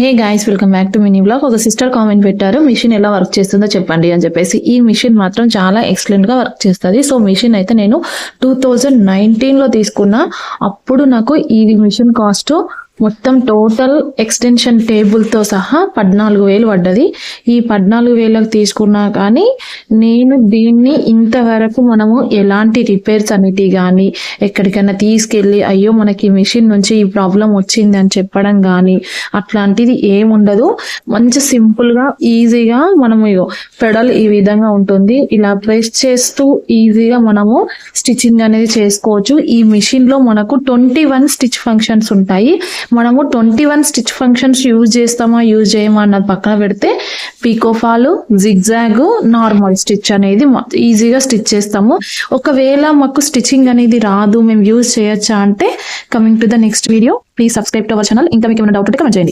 Hey guys welcome back to mini blog ఒక sister comment పెట్టారు machine ఎలా work చేస్తుందో చెప్పండి అని చెప్పేసి. ఈ మిషన్ మాత్రం చాలా ఎక్సలెంట్గా వర్క్ చేస్తుంది. సో మిషన్ అయితే నేను టూ థౌజండ్ నైన్టీన్లో తీసుకున్న తీసుకున్నా. అప్పుడు నాకు ఈ మిషన్ కాస్ట్ మొత్తం టోటల్ ఎక్స్టెన్షన్ టేబుల్తో సహా పద్నాలుగు వేలు పడ్డది. ఈ పద్నాలుగు వేలకు తీసుకున్నా కానీ నేను దీన్ని ఇంతవరకు మనము ఎలాంటి రిపేర్స్ అనేటి కానీ ఎక్కడికైనా తీసుకెళ్ళి అయ్యో మనకి మిషన్ నుంచి ఈ ప్రాబ్లం వచ్చింది అని చెప్పడం కానీ అట్లాంటిది ఏముండదు. మంచి సింపుల్గా ఈజీగా మనము పెడల్ ఈ విధంగా ఉంటుంది. ఇలా ప్రెస్ చేస్తూ ఈజీగా మనము స్టిచ్చింగ్ అనేది చేసుకోవచ్చు. ఈ మిషన్లో మనకు ట్వంటీ వన్ స్టిచ్ ఫంక్షన్స్ ఉంటాయి. మనము twenty one stitch functions use చేస్తామా యూజ్ చేయమా అన్నది పక్కన పెడితే పీకోఫాలు జిగ్జాగ్ నార్మల్ స్టిచ్ అనేది ఈజీగా స్టిచ్ చేస్తాము. ఒకవేళ మాకు స్టిచ్చింగ్ అనేది రాదు మేము యూజ్ చేయొచ్చా అంటే coming to the next video please subscribe to our channel ఇంకా మీకు ఏమైనా డౌట్ ఉంటే కమెంట్ చేయండి.